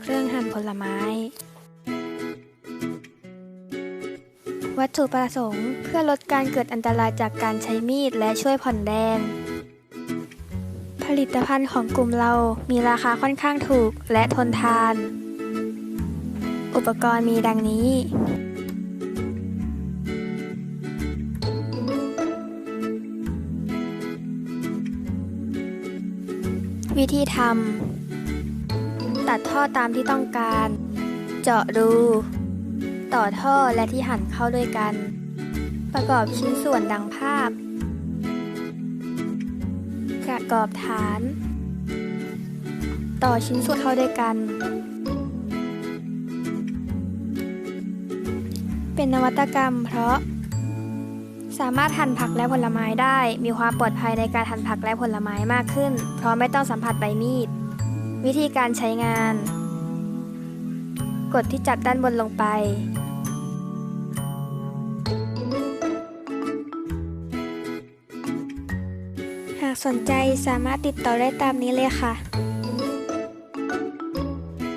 เครื่องหั่นผลไม้ วัตถุประสงค์เพื่อลดการเกิดอันตรายจากการใช้มีดและช่วยผ่อนแรงผลิตภัณฑ์ของกลุ่มเรามีราคาค่อนข้างถูกและทนทาน อุปกรณ์มีดังนี้วิธีทำ ตัดท่อตามที่ต้องการ เจาะรู ต่อท่อและที่หั่นเข้าด้วยกัน ประกอบชิ้นส่วนดังภาพ ประกอบฐาน ต่อชิ้นส่วนเข้าด้วยกัน เป็นนวัตกรรมเพราะ สามารถหั่นผักและผลไม้ได้ มีความปลอดภัยในการหั่นผักและผลไม้มากขึ้น เพราะไม่ต้องสัมผัสใบมีด วิธีการใช้งาน กดที่จับด้านบนลงไป หากสนใจสามารถติดต่อได้ตามนี้เลยค่ะ